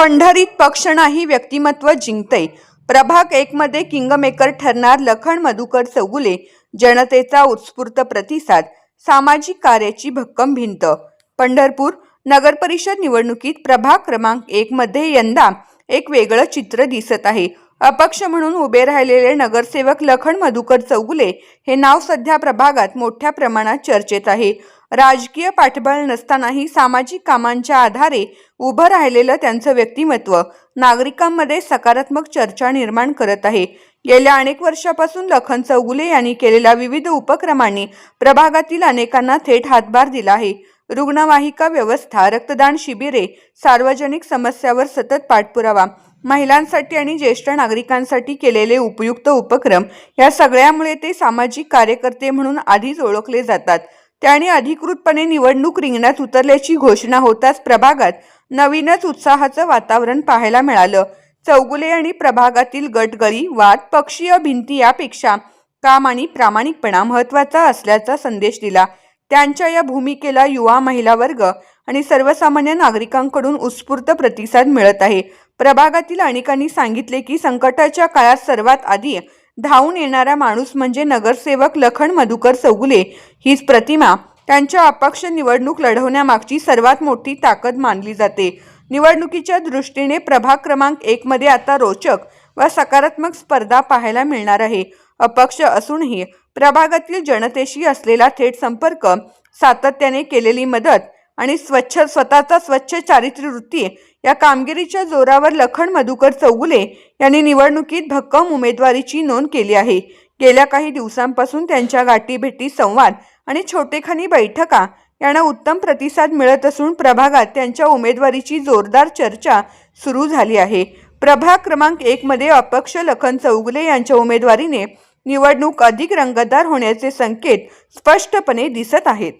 पंढरीत पक्ष नाही व्यक्तिमत्व जिंकते प्रभाग एकमध्ये किंगमेकर ठरणार लखन मधुकर चौगुले जनतेचा उत्स्फूर्त प्रतिसाद सामाजिक कार्याची भक्कम भिंत. पंढरपूर नगरपरिषद निवडणुकीत प्रभाग क्रमांक एकमध्ये यंदा एक वेगळं चित्र दिसत आहे. अपक्ष म्हणून उभे राहिलेले नगरसेवक लखन मधुकर चौगुले हे नाव सध्या प्रभागात मोठ्या प्रमाणात चर्चेत आहे. राजकीय पाठबळ नसतानाही सामाजिक कामांच्या आधारे उभं राहिलेलं त्यांचं व्यक्तिमत्व नागरिकांमध्ये सकारात्मक चर्चा निर्माण करत आहे. गेल्या अनेक वर्षापासून लखन चौगुले यांनी केलेल्या विविध उपक्रमांनी प्रभागातील अनेकांना थेट हातभार दिला आहे. रुग्णवाहिका व्यवस्था रक्तदान शिबिरे सार्वजनिक समस्यावर सतत पाठपुरावा महिलांसाठी आणि ज्येष्ठ नागरिकांसाठी केलेले उपयुक्त उपक्रम या सगळ्यामुळे ते सामाजिक कार्यकर्ते म्हणून आधीच ओळखले जातात. त्याने अधिकृतपणे निवडणूक रिंगणात उतरल्याची घोषणा होताच प्रभागात नवीनच उत्साहाचं वातावरण पाहायला मिळालं. चौगुले आणि प्रभागातील गटगळी वाद पक्षीय भिंती यापेक्षा काम आणि प्रामाणिकपणा महत्त्वाचा असल्याचा संदेश दिला. त्यांच्या या भूमिकेला युवा महिला वर्ग आणि सर्वसामान्य नागरिकांकडून उत्स्फूर्त प्रतिसाद मिळत आहे. प्रभागातील अनेकांनी सांगितले की संकटाच्या काळात सर्वात आधी धावून येणारा माणूस म्हणजे नगरसेवक लखन मधुकर चौगुले हीच प्रतिमा त्यांच्या अपक्ष निवडणूक लढवण्यामागची सर्वात मोठी ताकद मानली जाते. निवडणुकीच्या दृष्टीने प्रभाग क्रमांक एकमध्ये आता रोचक व सकारात्मक स्पर्धा पाहायला मिळणार आहे. अपक्ष असूनही प्रभागातील जनतेशी असलेला थेट संपर्क सातत्याने केलेली मदत आणि स्वच्छ स्वतःचा स्वच्छ चारित्र्य वृत्ती या कामगिरीच्या जोरावर लखन मधुकर चौगुले यांनी निवडणुकीत भक्कम उमेदवारीची नोंद केली आहे. गेल्या काही दिवसांपासून त्यांच्या गाठीभेटी संवाद आणि छोटेखानी बैठका यांना उत्तम प्रतिसाद मिळत असून प्रभागात त्यांच्या उमेदवारीची जोरदार चर्चा सुरू झाली आहे. प्रभाग क्रमांक एकमध्ये अपक्ष लखन चौगुले यांच्या उमेदवारीने निवडणूक अधिक रंगतदार होण्याचे संकेत स्पष्टपणे दिसत आहेत.